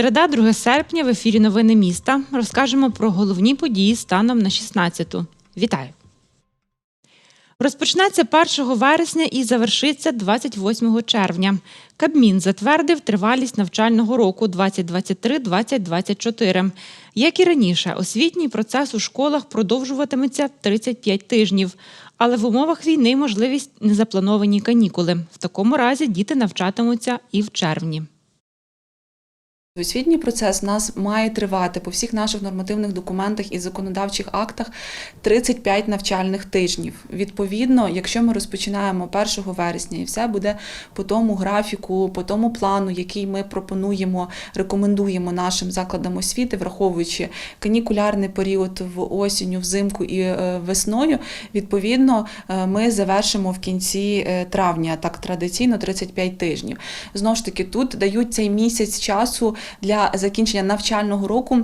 Середа, 2 серпня в ефірі Новини міста розкажемо про головні події станом на 16-ту. Вітаю! Розпочнеться 1 вересня і завершиться 28 червня. Кабмін затвердив тривалість навчального року 2023-2024. Як і раніше, освітній процес у школах продовжуватиметься 35 тижнів. Але в умовах війни можливість незаплановані канікули. В такому разі діти навчатимуться і в червні. Освітній процес у нас має тривати по всіх наших нормативних документах і законодавчих актах 35 навчальних тижнів. Відповідно, якщо ми розпочинаємо 1 вересня і все буде по тому графіку, по тому плану, який ми пропонуємо, рекомендуємо нашим закладам освіти, враховуючи канікулярний період в осінню, взимку і е, весною, відповідно, е, ми завершимо в кінці е, травня, так традиційно 35 тижнів. Знову ж таки, тут дають цей місяць часу для закінчення навчального року.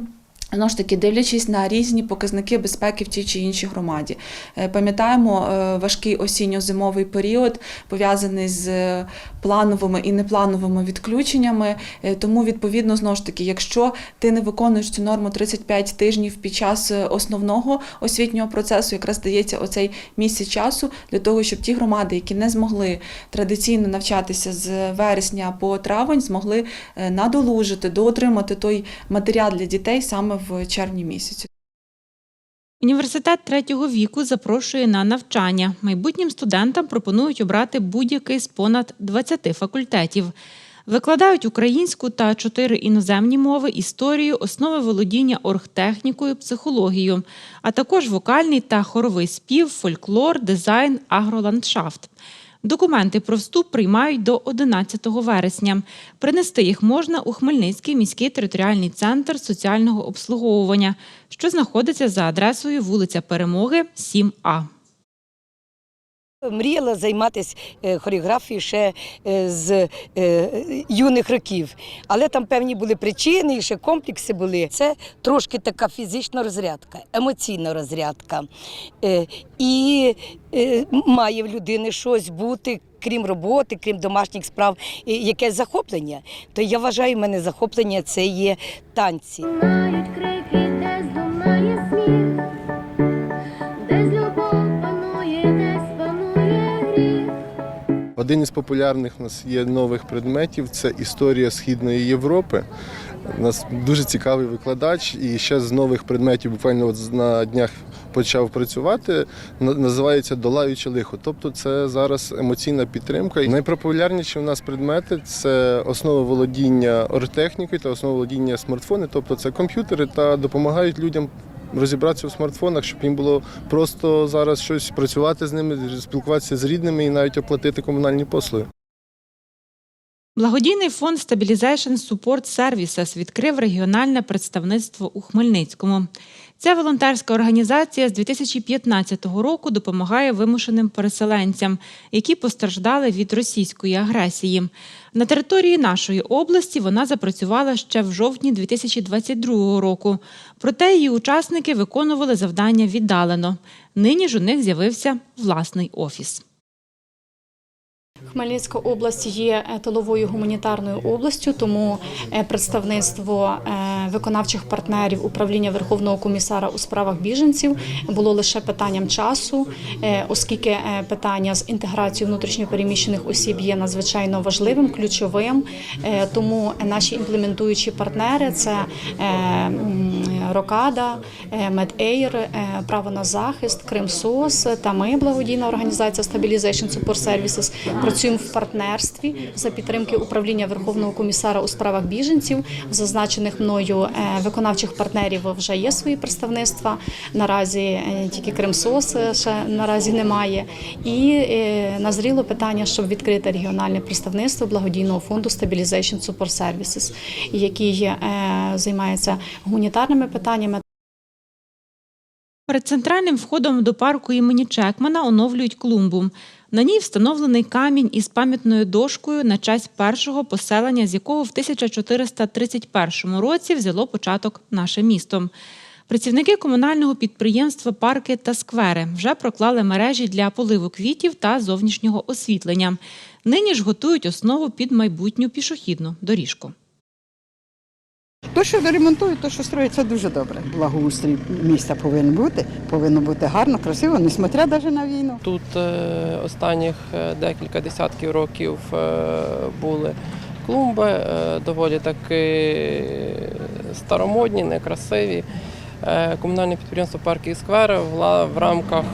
Знову ж таки, дивлячись на різні показники безпеки в тій чи іншій громаді. Е, Пам'ятаємо е, важкий осінньо-зимовий період, пов'язаний з е, плановими і неплановими відключеннями. Тому, відповідно, знову ж таки, якщо ти не виконуєш цю норму 35 тижнів під час основного освітнього процесу, якраз дається оцей місяць часу для того, щоб ті громади, які не змогли традиційно навчатися з вересня по травень, змогли надолужити, доотримати той матеріал для дітей саме в червні місяці. Університет третього віку запрошує на навчання. Майбутнім студентам пропонують обрати будь-який з понад 20 факультетів. Викладають українську та чотири іноземні мови, історію, основи володіння оргтехнікою, психологію, а також вокальний та хоровий спів, фольклор, дизайн, агроландшафт. Документи про вступ приймають до 11 вересня. Принести їх можна у Хмельницький міський територіальний центр соціального обслуговування, що знаходиться за адресою вулиця Перемоги, 7А. Мріяла займатися е, хореографією ще е, з е, юних років, але там певні були причини, і ще комплекси були. Це трошки така фізична розрядка, емоційна розрядка. І має в людини щось бути. Крім роботи, крім домашніх справ, якесь захоплення. То я вважаю, в мене захоплення це є танці. Лунають крики, де Один із популярних у нас є нових предметів це історія Східної Європи. У нас дуже цікавий викладач, і ще з нових предметів буквально от на днях почав працювати. Називається Долаючи лихо. Тобто це зараз емоційна підтримка. Найпопулярніші у нас предмети це основа володіння оргтехнікою та основа володіння смартфони. Тобто це комп'ютери та допомагають людям. Розібратися у смартфонах, щоб їм було просто зараз щось працювати з ними, спілкуватися з рідними і навіть оплатити комунальні послуги. Благодійний фонд Stabilization Support Services відкрив регіональне представництво у Хмельницькому. Ця волонтерська організація з 2015 року допомагає вимушеним переселенцям, які постраждали від російської агресії. На території нашої області вона запрацювала ще в жовтні 2022 року. Проте її учасники виконували завдання віддалено. Нині ж у них з'явився власний офіс. Хмельницька область є е, тиловою гуманітарною областю, тому е, представництво е, виконавчих партнерів управління Верховного комісара у справах біженців було лише питанням часу, оскільки питання з інтеграцією внутрішньопереміщених осіб є надзвичайно важливим, ключовим. Тому наші імплементуючі партнери це Рокада, Медейр, Право на захист, Кримсос та ми, благодійна організація Stabilization Support Services, працюємо в партнерстві за підтримки управління Верховного комісара у справах біженців. В Зазначених мною е, виконавчих партнерів вже є свої представництва. Наразі е, тільки Кримсос е, ще наразі немає. І назріло питання, щоб відкрити регіональне представництво благодійного фонду Stabilization Support Services, який займається гуманітарними питаннями. Перед центральним входом до парку імені Чекмана оновлюють клумбу. На ній встановлений камінь із пам'ятною дошкою на честь першого поселення, з якого в 1431 році взяло початок наше місто. Працівники комунального підприємства Парки та сквери вже проклали мережі для поливу квітів та зовнішнього освітлення. Нині ж готують основу під майбутню пішохідну доріжку. То, що ремонтують, то, що строїться дуже добре. Благоустрій міста повинен бути, повинно бути гарно, красиво, несмотря навіть на війну. Тут е, останніх е, декілька десятків років е, були клумби, доволі таки старомодні, некрасиві. Комунальне підприємство Парки і сквери в рамках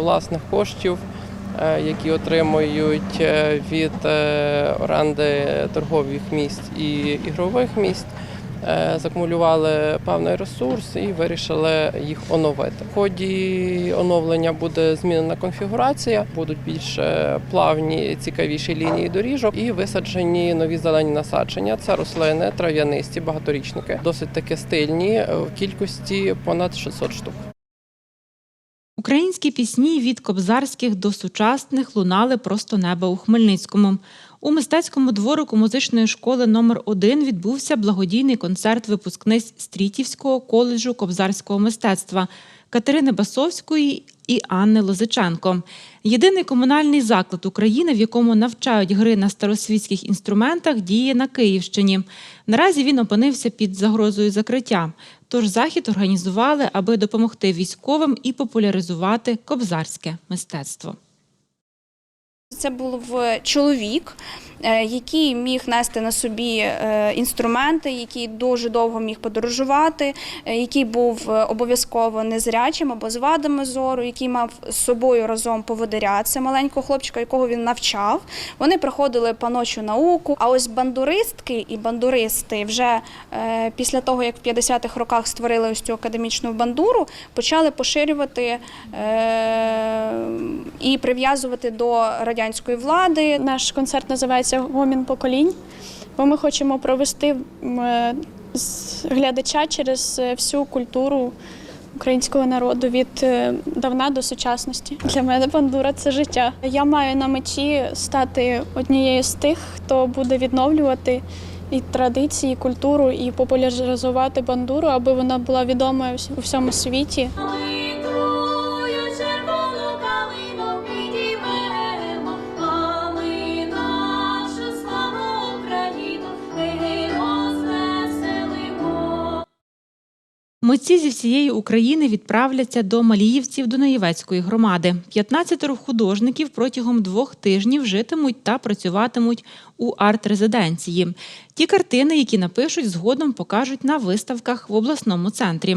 власних коштів, які отримують від оренди торгових місць і ігрових місць, закумулювали певний ресурс і вирішили їх оновити. В ході оновлення буде змінена конфігурація, будуть більш е, плавні, цікавіші лінії доріжок і висаджені нові зелені насадження. Це рослини, трав'янисті, багаторічники, досить таки стильні е, в кількості понад 600 штук. Українські пісні від кобзарських до сучасних лунали просто неба у Хмельницькому. У мистецькому дворику музичної школи номер 1 відбувся благодійний концерт випускниць Стрітівського коледжу кобзарського мистецтва Катерини Басовської і Анни Лозиченко. Єдиний комунальний заклад України, в якому навчають гри на старосвітських інструментах, діє на Київщині. Наразі він опинився під загрозою закриття. Тож захід організували, аби допомогти військовим і популяризувати кобзарське мистецтво. Це був чоловік, е, який міг нести на собі е, інструменти, який дуже довго міг подорожувати, е, який був е, обов'язково незрячим або з вадами зору, який мав з собою разом поводиря, це маленького хлопчика, якого він навчав. Вони проходили паночу науку. А ось бандуристки і бандуристи вже е, після того, як в 50-х роках створили ось цю академічну бандуру, почали поширювати е, і прив'язувати до радянської влади. Наш концерт називається Гомін поколінь, бо ми хочемо провести е, глядача через е, всю культуру українського народу від е, давна до сучасності. Для мене бандура це життя. Я маю на меті стати однією з тих, хто буде відновлювати і традиції, і культуру, і популяризувати бандуру, аби вона була відома у всьому світі. Митці зі всієї України відправляться до Маліївців Дунаєвецької громади. 15 художників протягом двох тижнів житимуть та працюватимуть у арт-резиденції. Ті картини, які напишуть, згодом покажуть на виставках в обласному центрі.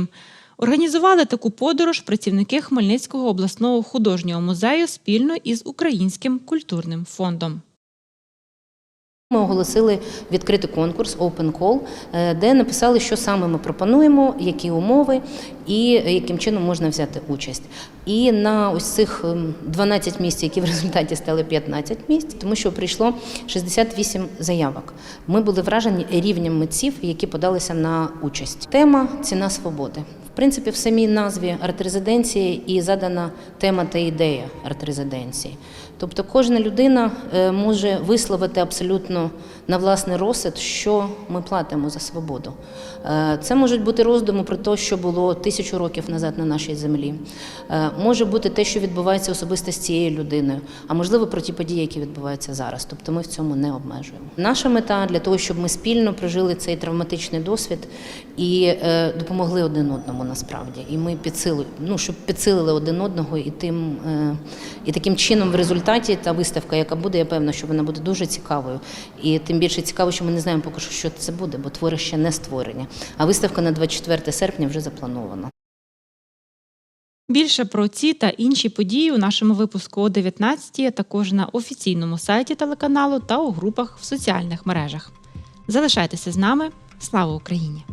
Організували таку подорож працівники Хмельницького обласного художнього музею спільно із Українським культурним фондом. Ми оголосили відкритий конкурс Open Call, е, де написали, що саме ми пропонуємо, які умови і яким чином можна взяти участь. І на ось цих ем, 12 місць, які в результаті стали 15 місць, тому що прийшло 68 заявок. Ми були вражені рівнем митців, які подалися на участь. Тема ціна свободи. В принципі, в самій назві арт-резиденції і задана тема та ідея арт-резиденції. Тобто кожна людина е, може висловити абсолютно на власний розсуд, що ми платимо за свободу. Е, Це можуть бути роздуми про те, що було тисячу років назад на нашій землі. Е, Може бути те, що відбувається особисто з цією людиною, а можливо про ті події, які відбуваються зараз. Тобто ми в цьому не обмежуємо. Наша мета для того, щоб ми спільно прожили цей травматичний досвід і допомогли один одному насправді. І ми підсилили, ну щоб підсилили один одного, і тим і таким чином в результаті та виставка, яка буде, я певна, що вона буде дуже цікавою. І тим більше цікаво, що ми не знаємо поки що, що це буде, бо твори ще не створені. А виставка на 24 серпня вже запланована. Більше про ці та інші події у нашому випуску о 19 а також на офіційному сайті телеканалу та у групах в соціальних мережах. Залишайтеся з нами. Слава Україні!